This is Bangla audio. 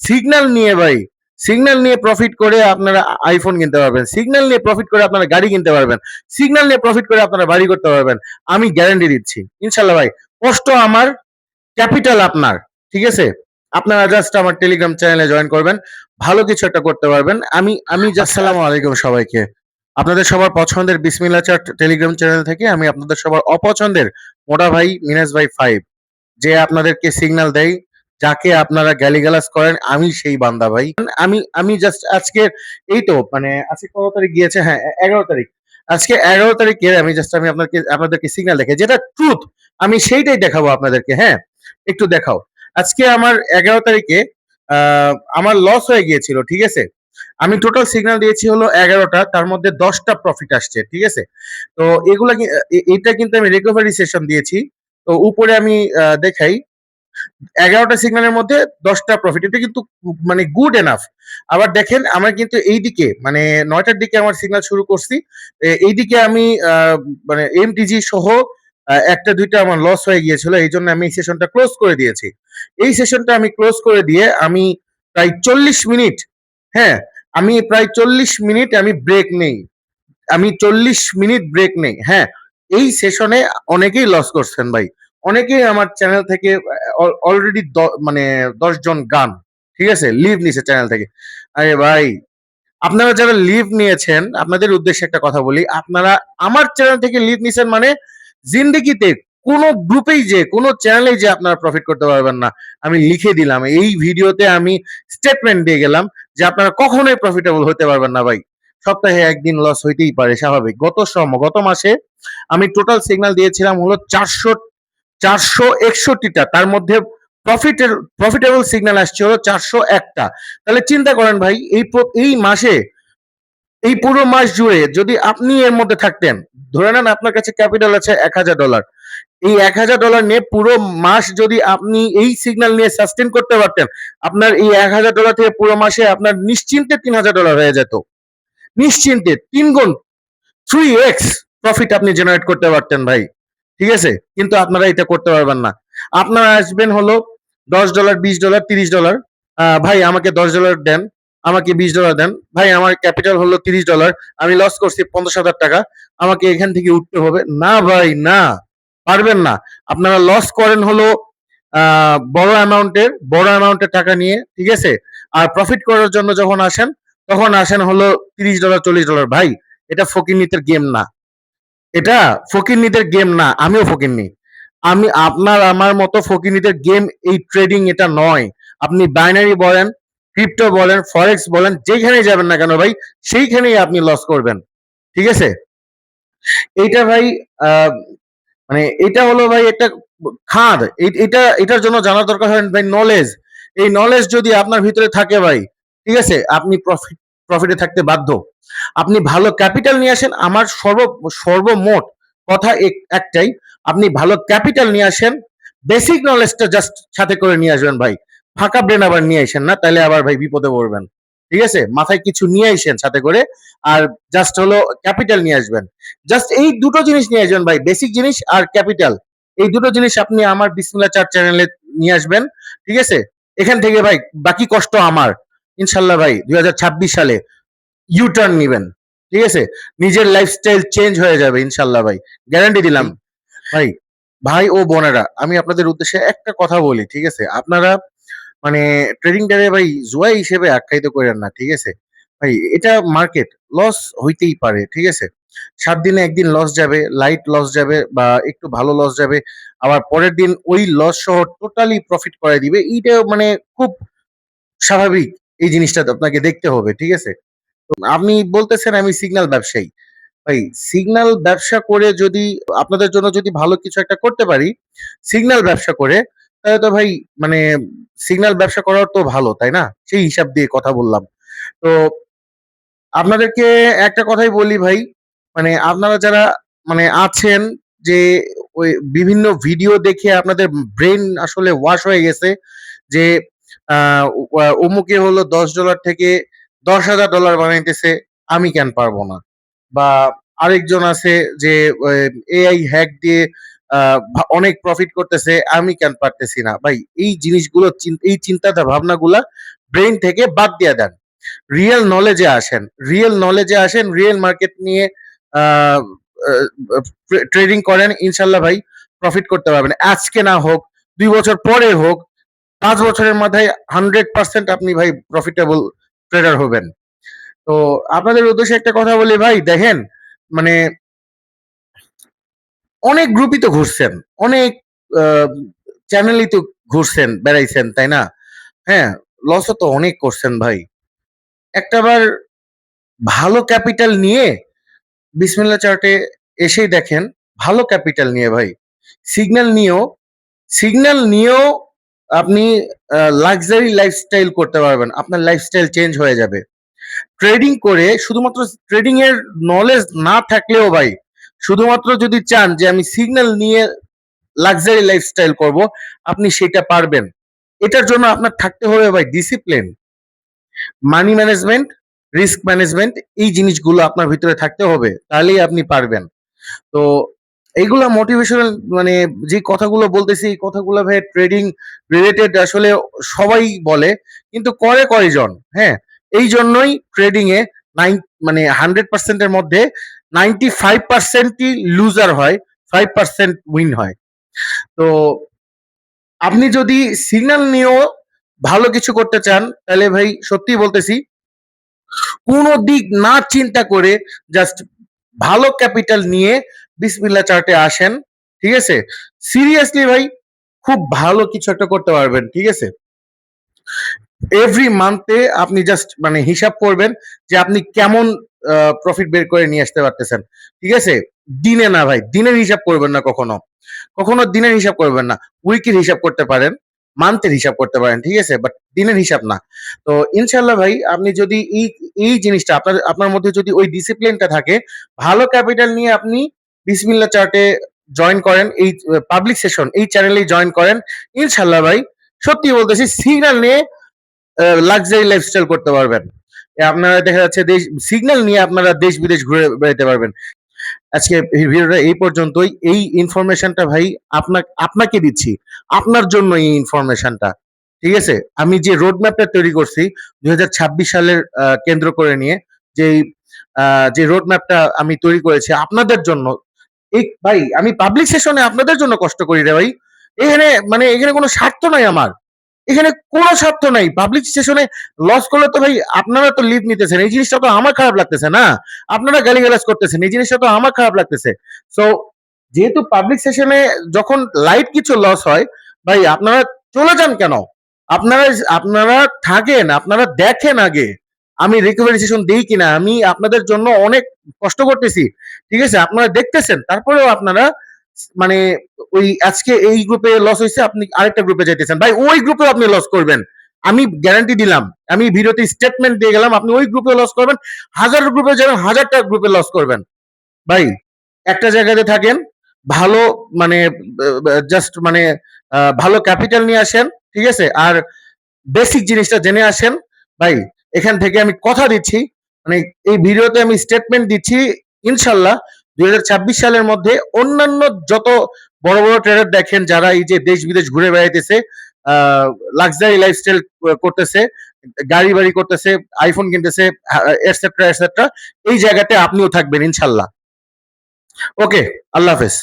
সিগন্যাল নিয়ে ভাই সিগন্যাল নিয়ে প্রফিট করে আপনারা আইফোন কিনতে পারবেন। সিগন্যাল নিয়ে প্রফিট করে আপনারা গাড়ি কিনতে পারবেন। সিগন্যাল নিয়ে প্রফিট করে আপনারা বাড়ি করতে পারবেন। আমি গ্যারান্টি দিচ্ছি। ইনশাল্লাহ ভাই, কষ্ট আমার ক্যাপিটাল আপনার, ঠিক আছে? আপনারা জাস্ট আমার টেলিগ্রাম চ্যানেলে জয়েন করবেন। ভালো কিছু একটা করতে পারবেন। আমি আমি আসসালামু আলাইকুম সবাইকে। আপনাদের সবার পছন্দের বিসমিল্লা চার্ট টেলিগ্রাম চ্যানেল থেকে আমি আপনাদের সবার অপছন্দের মোটা ভাই মিনাজ ভাই ফাইভ যে আপনাদেরকে সিগন্যাল দেয় যাকে আপনারা গালিগালাজ করেন, আমি সেই বান্দা ভাই। আমি আমি জাস্ট আজকে এই তো মানে আজকে কত তারিখ গিয়েছে হ্যাঁ এগারো তারিখ। আজকে এগারো তারিখে আমি জাস্ট আমি আপনাকে আপনাদেরকে সিগন্যাল দেখে, যেটা ট্রুথ আমি সেইটাই দেখাবো আপনাদেরকে হ্যাঁ একটু দেখাও। আজকে আমার এগারো তারিখে আমার লস হয়ে গিয়েছিল, ঠিক আছে? আমি টোটাল সিগন্যাল দিয়েছি হলো এগারোটা, তার মধ্যে দশটা প্রফিট আসছে, ঠিক আছে? তো এগুলা এটা কিন্তু আমি রিকভারি সেশন দিয়েছি। তো উপরে আমি দেখাই এগারোটা সিগন্যালের মধ্যে দশটা প্রফিট এটা কিন্তু মানে গুড এনাফ আবার দেখেন, আমার কিন্তু এই দিকে মানে নয়টার দিকে আমার সিগন্যাল শুরু করছি। এ- এইদিকে আমি মানে এমটিজি সহ একটা দুইটা আমার লস হয়ে গিয়েছিল, এই জন্য আমি এই সেশনটা ক্লোজ করে দিয়েছি। এই সেশনটা আমি ক্লোজ করে দিয়ে আমি প্রায় চল্লিশ মিনিট হ্যাঁ আমি প্রায় চল্লিশ মিনিট আমি ব্রেক নেই। আমি চল্লিশ মিনিট ব্রেক নেই হ্যাঁ। এই সেশনে অনেকেই লস করছেন ভাই। অনেকেই আমার চ্যানেল থেকে অলরেডি মানে দশ জন গান, ঠিক আছে? লিভ নিছে চ্যানেল থেকে। আরে ভাই, আপনারা যারা লিভ নিয়েছেন, আপনাদের উদ্দেশ্যে একটা কথা বলি, আপনারা আমার চ্যানেল থেকে লিভ নিছেন মানে জিন্দেগিতে কোন গ্রুপেই যে, কোন চ্যানেলেই যে আপনারা প্রফিট করতে পারবেন না। আমি লিখে দিলাম, এই ভিডিওতে আমি স্টেটমেন্ট দিয়ে গেলাম যে আপনারা কখনোই প্রফিটেবল হতে পারবেন না ভাই। সপ্তাহে একদিন লস হইতেই পারে, স্বাভাবিক। গত সম, গত মাসে আমি টোটাল সিগন্যাল দিয়েছিলাম হলো চারশো চারশো একষট্টিটা তার মধ্যে প্রফিটের প্রফিটেবল সিগন্যাল আসছে হলো চারশো একটা তাহলে চিন্তা করেন ভাই, এই এই মাসে, এই পুরো মাস জুড়ে যদি আপনি এর মধ্যে থাকতেন, ধরে নেন আপনার কাছে ক্যাপিটাল আছে এক হাজার ডলার এই এক হাজার ডলার নিয়ে পুরো মাস যদি আপনি এই সিগন্যাল নিয়ে সাস্টেন করতে পারতেন, আপনার এই এক হাজার ডলার থেকে পুরো মাসে আপনার নিশ্চিন্তে তিন হাজার ডলার হয়ে যেত। নিশ্চিন্তে তিন গুণ থ্রি এক্স প্রফিট আপনি জেনারেট করতে পারতেন ভাই। ঠিক আছে? কিন্তু আপনারা এটা করতে পারবেন না। আপনারা আসবেন হলো দশ ডলার বিশ ডলার তিরিশ ডলার ভাই, আমাকে দশ ডলার দেন। আমাকে বিশ ডলার দেন। ভাই, আমার ক্যাপিটাল হলো তিরিশ ডলার আমি লস করছি পঞ্চাশ হাজার টাকা। আমাকে এখান থেকে উঠতে হবে। না, ভাই, না। পারবেন না। আপনারা লস করেন হলো বড় অ্যামাউন্টের বড় অ্যামাউন্টের টাকা নিয়ে, ঠিক আছে? আর প্রফিট করার জন্য যখন আসেন, তখন আসেন হলো তিরিশ ডলার চল্লিশ ডলার ভাই, এটা ফকিরনিতের গেম না। এটা ফকিরনিদের গেম না, আমিও ফকিরনি আমি আপনার, আমার মতো ফকিরনিদের গেম এই ট্রেডিং এটা নয়। আপনি বাইনারি বলেন ক্রিপ্টো বলেন ফরেক্স বলেন যেখানেই যাবেন না কেন ভাই, সেইখানেই আপনি লস করবেন। ঠিক আছে? এইটা ভাই মানে এটা হলো ভাই একটা খাদ। এটা, এটার জন্য জানা দরকার হয় ভাই নলেজ এই নলেজ যদি আপনার ভিতরে থাকে ভাই, ঠিক আছে? আপনি প্রফিট প্রফিটে থাকতে বাধ্য। আপনি ভালো ক্যাপিটাল নিয়ে আসেন, আমার সর্ব, সর্বমোট কথা এক- একটাই, আপনি ভালো ক্যাপিটাল নিয়ে আসেন বেসিক নলেজটা জাস্ট সাথে করে নিয়ে আসবেন ভাই। ফাঁকা ব্রেন আবার নিয়ে আসেন না তাহলে আবার ভাই বিপদে পড়বেন। ঠিক আছে? মাথায় কিছু নিয়ে আসেন সাথে করে, আর জাস্ট হলো ক্যাপিটাল নিয়ে আসবেন। জাস্ট এই দুটো জিনিস নিয়ে আসবেন ভাই বেসিক জিনিস আর ক্যাপিটাল এই দুটো জিনিস আপনি আমার বিসমিল্লা চার চ্যানেলে নিয়ে আসবেন, ঠিক আছে? এখান থেকে ভাই, বাকি কষ্ট আমার। ইনশাল্লাহ ভাই দুই হাজার ছাব্বিশ সালে ইউ টার্ন নিবেন। ঠিক আছে? নিজের লাইফস্টাইল চেঞ্জ হয়ে যাবে ইনশাল্লাহ ভাই। গ্যারান্টি দিলাম। ভাই ভাই ও বোনেরা আমি আপনাদের উদ্দেশ্যে একটা কথা বলি ঠিক আছে? আপনারা মানে ট্রেডিং ট্রেডিংটারে ভাই জুয়া হিসেবে আখ্যায়িত করেন না ঠিক আছে? ভাই এটা মার্কেট লস হইতেই পারে ঠিক আছে? সাত দিনে একদিন লস যাবে লাইট লস যাবে বা একটু ভালো লস যাবে আবার পরের দিন ওই লস সহ টোটালি প্রফিট করে দিবে এইটা মানে খুব স্বাভাবিক। এই জিনিসটা আপনাকে দেখতে হবে, ঠিক আছে? আপনি বলতেছেন আমি সিগন্যাল ব্যবসায়ী। ভাই সিগন্যাল ব্যবসা করে যদি আপনাদের জন্য যদি ভালো কিছু একটা করতে পারি সিগন্যাল ব্যবসা করে, তাহলে তো ভাই মানে সিগন্যাল ব্যবসা করার তো ভালো, তাই না? সেই হিসাব দিয়ে কথা বললাম। তো আপনাদেরকে একটা কথাই বলি ভাই মানে আপনারা যারা মানে আছেন যে ওই বিভিন্ন ভিডিও দেখে আপনাদের ব্রেন আসলে ওয়াশ হয়ে গেছে, যে অমুকে হলো দশ ডলার থেকে দশ হাজার ডলার বানাইতেছে, আমি কেন পারব না? বা আরেকজন আছে যে এআই হ্যাক দিয়ে অনেক প্রফিট করতেছে, আমি কেন পারতেছি না? ভাই, এই জিনিসগুলো এই চিন্তাটা ভাবনাগুলা ব্রেন থেকে বাদ দিয়ে দেন। রিয়েল নলেজে আসেন। রিয়েল নলেজে আসেন রিয়েল মার্কেট নিয়ে ট্রেডিং করেন, ইনশাল্লাহ ভাই প্রফিট করতে পারবেন। আজকে না হোক, দুই বছর পরে হোক পাঁচ বছরের মাথায় হান্ড্রেড পার্সেন্ট আপনি ভাই প্রফিটেবল ট্রেডার হবেন। তো আপনাদের উদ্দেশ্যে একটা কথা বলি ভাই, দেখেন মানে অনেক গ্রুপই তো ঘুরছেন, অনেক চ্যানেলই তো ঘুরছেন, বেড়াইছেন, তাই না? হ্যাঁ লসও তো অনেক করছেন ভাই। একটাবার ভালো ক্যাপিটাল নিয়ে বিসমিল্লা চার্টে এসেই দেখেন, ভালো ক্যাপিটাল নিয়ে ভাই। সিগন্যাল নিয়েও সিগন্যাল নিয়েও আপনি লাক্সারি লাইফস্টাইল করতে পারবেন, আপনার লাইফস্টাইল চেঞ্জ হয়ে যাবে। ট্রেডিং করে শুধুমাত্র ট্রেডিং এর নলেজ না থাকলেও ভাই, শুধুমাত্র যদি চান যে আমি সিগন্যাল নিয়ে লাক্সারি লাইফস্টাইল করব, আপনি সেটা পারবেন। এটার জন্য আপনার থাকতে হবে ভাই discipline money management risk management এই জিনিসগুলো আপনার ভিতরে থাকতে হবে, তাহলেই আপনি পারবেন। তো এইগুলা মোটিভেশনাল মানে যে কথাগুলো বলতেছি, এই কথাগুলো ভাই ট্রেডিং রিলেটেড আসলে সবাই বলে, কিন্তু করে কয়জন? হ্যাঁ এই জন্যই ট্রেডিং এ নাইন মানে হান্ড্রেড পার্সেন্টের মধ্যে নাইনটি ফাইভ পার্সেন্টই লুজার হয় ফাইভ পার্সেন্ট উইন হয়। তো আপনি যদি সিগন্যাল নিয়েও ভালো কিছু করতে চান, তাহলে ভাই সত্যি বলতেছি, কোনো দিক না চিন্তা করে জাস্ট ভালো ক্যাপিটাল নিয়ে বিসমিল্লা চার্টে আসেন, ঠিক আছে? সিরিয়াসলি ভাই, খুব ভালো কিছু একটা করতে পারবেন, ঠিক আছে? এভরি মান্থে আপনি জাস্ট মানে হিসাব করবেন যে আপনি কেমন প্রফিট বের করে নিয়ে আসতে পারতেছেন, ঠিক আছে? দিনে না ভাই, দিনের হিসাব করবেন না কখনো। কখনো দিনের হিসাব করবেন না উইকের হিসাব করতে পারেন মান্থের হিসাব করতে পারেন, ঠিক আছে? বাট দিনের হিসাব না। তো ইনশাল্লাহ ভাই, আপনি যদি এই এই জিনিসটা আপনার আপনার মধ্যে যদি ওই ডিসিপ্লিনটা থাকে, ভালো ক্যাপিটাল নিয়ে আপনি বিসমিল্লা চার্টে জয়েন করেন, এই পাবলিক সেশন এই চ্যানেলে জয়েন করেন। ইনশাল্লাহ ভাই সত্যি বলতেছি সিগন্যাল নিয়ে লাক্সারি লাইফস্টাইল করতে পারবেন। আপনারা দেখা যাচ্ছে দেশ সিগন্যাল নিয়ে আপনারা দেশ বিদেশ ঘুরে বেড়াতে পারবেন। আজকে ভিডিওটা এই পর্যন্তই। এই ইনফরমেশনটা ভাই, আপনাকে আপনাকে দিচ্ছি। আপনার জন্য এই ইনফরমেশনটা ঠিক আছে? আমি যে রোড ম্যাপটা তৈরি করছি, দুই হাজার ছাব্বিশ সালের কেন্দ্র করে নিয়ে যে যে রোড ম্যাপটা আমি তৈরি করেছি, আপনাদের জন্য ভাই, আমি পাবলিক সেশনে আপনাদের জন্য কষ্ট করি রে ভাই। এখানে মানে এখানে কোনো স্বার্থ নাই আমার। এখানে কোনো স্বার্থ নাই। পাবলিক স্টেশনে লস করলে তো ভাই আপনারা তো লিড নিতেছেন। এই জিনিসটা তো আমার খারাপ লাগতেছে না। আপনারা গালিগালাজ করতেছেন। এই জিনিসটা তো আমার খারাপ লাগতেছে। সো যেহেতু পাবলিক সেশনে যখন লাইট কিছু লস হয়, ভাই আপনারা চলে যান কেন? আপনারা আপনারা থাকেন, আপনারা দেখেন আগে। আমি রিকভারি সেশন দিই কিনা, আমি আপনাদের জন্য অনেক কষ্ট করতেছি। ঠিক আছে? আপনারা দেখতেছেন, তারপরেও আপনারা মানে ওই আজকে এই গ্রুপে লস হয়েছে, আপনি আরেকটা গ্রুপে যাইতেছেন। ভাই, ওই গ্রুপে আপনি লস করবেন। আমি গ্যারান্টি দিলাম। আমি ভিডিওতে স্টেটমেন্ট দিয়ে গেলাম, আপনি ওই গ্রুপে লস করবেন। হাজার গ্রুপে যাবেন হাজারটা গ্রুপে লস করবেন। ভাই, একটা জায়গাতে থাকেন, ভালো মানে জাস্ট মানে ভালো ক্যাপিটাল নিয়ে আসেন, ঠিক আছে? আর বেসিক জিনিসটা জেনে আসেন। ভাই এখান থেকে আমি কথা দিচ্ছি। মানে এই ভিডিওতে আমি স্টেটমেন্ট দিচ্ছি, ইনশাল্লাহ দুই হাজার ছাব্বিশ সালের মধ্যে অন্যান্য যত বড় বড় ট্রেডার দেখেন, যারা এই যে দেশ বিদেশ ঘুরে বেড়াইতেছে লাক্সারি লাইফস্টাইল করতেছে, গাড়ি বাড়ি করতেছে আইফোন কিনতেছে এটসেট্রা এটসেট্রা এই জায়গাতে আপনিও থাকবেন, ইনশাল্লাহ। ওকে আল্লাহ হাফেজ।